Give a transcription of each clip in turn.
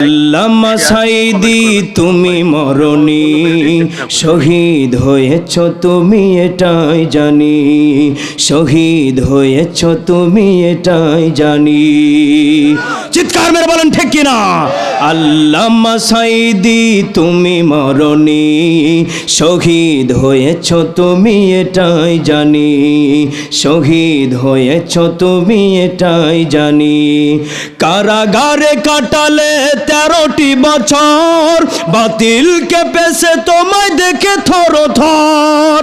আল্লামা সাইদি, তুমি মরণি। শহীদ হয়েছ তুমি এটাই জানি। শহীদ হয়েছ তুমি এটাই জানি। চিৎকার মেরে বলেন, ঠিক কিনা? আল্লামা সাইদি, তুমি মরণি। শহীদ হয়েছ তুমি, এটাই জানি। শহীদ হয়েছ তুমি, এটাই জানি। কারাগারে কাটালে তেরোটি বছর বাতিলকে পেছে তোমায় দেখে থর থর।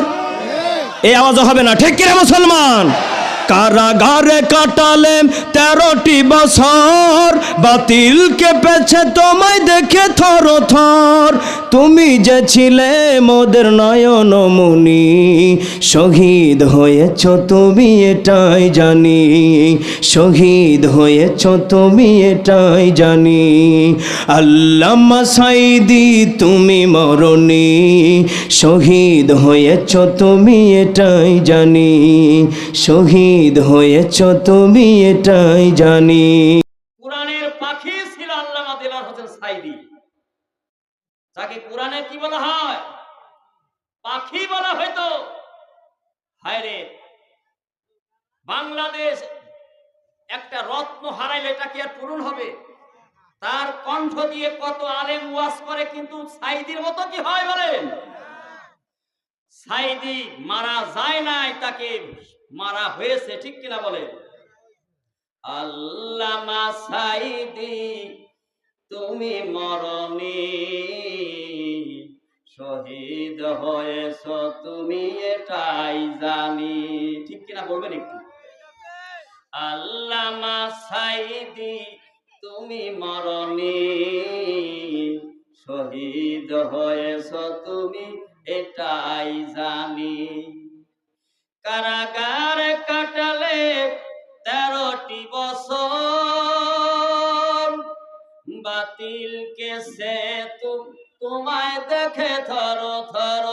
এই আওয়াজ হবে না, ঠিক কিনা মুসলমান? কারাগারে কাটালে তেরোটি বছর। বাতিলকে পেছে তোমায় দেখে থর থর তুমি যে ছিলে মোদের নয়ন মুনি, শহীদ হয়েছ তুমি এটাই জানি। শহীদ হয়েছ তুমি এটাই জানি। আল্লামা সাইদি, তুমি মরণি। শহীদ হয়েছ তুমি এটাই জানি। শহীদ হয়েছ তুমি এটাই জানি। কোরআনের পাখি ছিল দিলার হোসেন সাইদি। যাকে কোরআনে কি বলা হয়? পাখি বলা হয়তো হায় বাংলাদেশ একটা রত্ন হারাইলে এটা কি আর পূরণ হবে? তার কণ্ঠ দিয়ে কত আলেম ওয়াজ করে, কিন্তু সাইদির মতো কি হয় বলেন? সাইদি মারা যায় নাই, তাকে মারা হয়েছে, ঠিক কিনা বলে আল্লামা সাইদি তুমি মরণি শহীদ হয়েছ, তুমি এটাই জানি। ঠিক কিনা বলবেন একটু? আল্লামা সাইদি তুমি মরণি শহীদ হয়েছ, তুমি এটাই জানি। কারাগার কাটালে তেরোটি বছর। বাতিল কেসে তোমায় দেখে থর থর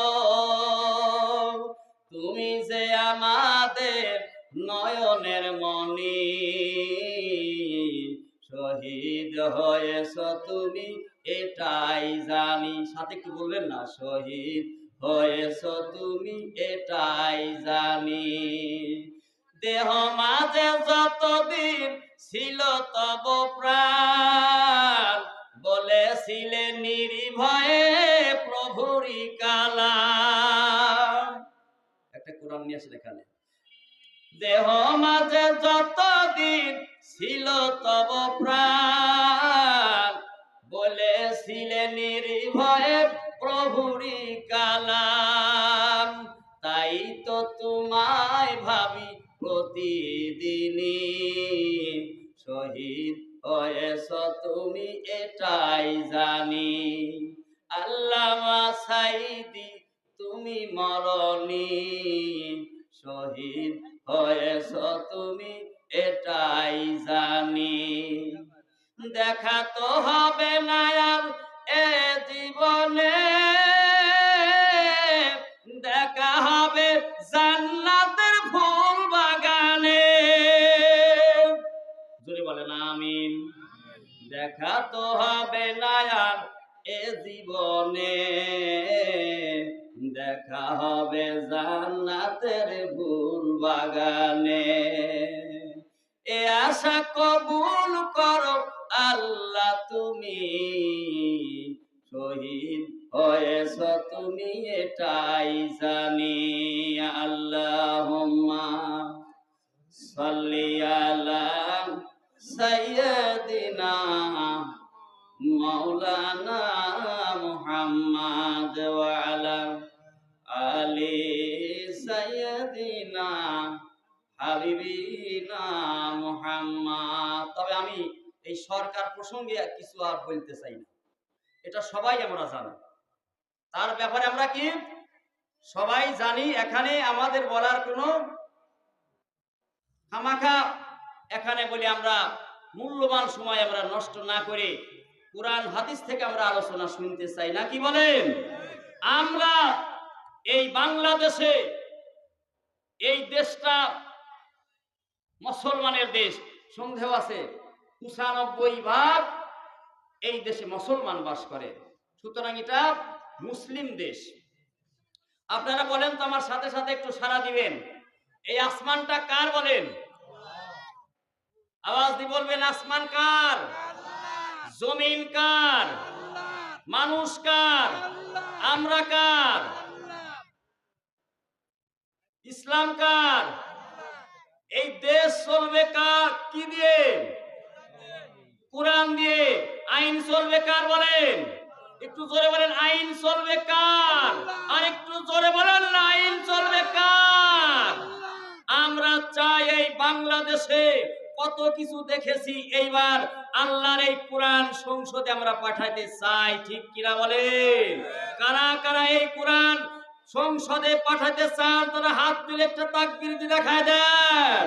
তুমি যে আমাদের নয়নের মনি শহীদ হয়েছ তুমি, এটাই জানি। সাথে একটু বলবেন না? শহীদ হয়েছ তুমি এটাই জানি। দেহ মাঝে যতদিন ছিল তব প্রাণ। বলেছিলে নির্ভয়ে প্রভুরি কালা একটা কোরআন নিয়ে আসেন এখানে। দেহ মাঝে যতদিন ছিল তব প্রাণ। প্রতিদিনই শহীদ হয়েছ তুমি এটাই জানি। আল্লামা সাইদি তুমি মরণি। শহীদ হয়েছ তুমি এটাই জানি। দেখা তো হবে না আর এ জীবনে। দেখা তো হবে না আর এ জীবনে। দেখা হবে জান্নাতের ফুল বাগানে। এ আশা কবুল করো আল্লাহ তুমি। শহীদ হয়েছ তুমি, এটাই জানি। আল্লাহ সাল্লি আলা মাওলানা মুহাম্মদ ওয়া আলা আলি সাইয়্যিদিনা হাবিবিনা মুহাম্মদ। তবে আমি এই সরকার প্রসঙ্গে কিছু আর বলতে চাই না। এটা সবাই আমরা জানি। তার ব্যাপারে আমরা কি? সবাই জানি এখানে আমাদের বলার কোনো খামাখা এখানে বলি আমরা মূল্যবান সময় আমরা নষ্ট না করে কোরআন হাদিস থেকে আমরা আলোচনা শুনতে চাই, না কি বলেন? আমরা এই বাংলাদেশে, এই দেশটা মুসলমানের দেশ, সন্দেহ আছে, পঁচানব্বই ভাগ এই দেশে মুসলমান বাস করে। সুতরাং এটা মুসলিম দেশ। আপনারা বলেন তো আমার সাথে সাথে একটু সাড়া দিবেন। এই আসমানটা কার বলেন? আওয়াজ দিয়ে বলবেন, আসমান কার? জমিন কার? মানুষ কার? আমরা কার? ইসলাম কার? এই দেশ চলবে কার? কি দিয়ে? কোরআন দিয়ে। আইন চলবে কার বলেন? একটু জোরে বলেন, আইন চলবে কার? আর একটু জোরে বলেন না, আইন চলবে কার? আমরা চাই এই বাংলাদেশে কত কিছু দেখেছি, এইবার আল্লাহর এই কোরআন সংসদে আমরা পাঠাইতে চাই, ঠিক কিনা বলে? কারা কারা এই কোরআন সংসদে পাঠাইতে চান, তারা হাত তুলে একটা তাকবির দেখায় দেন।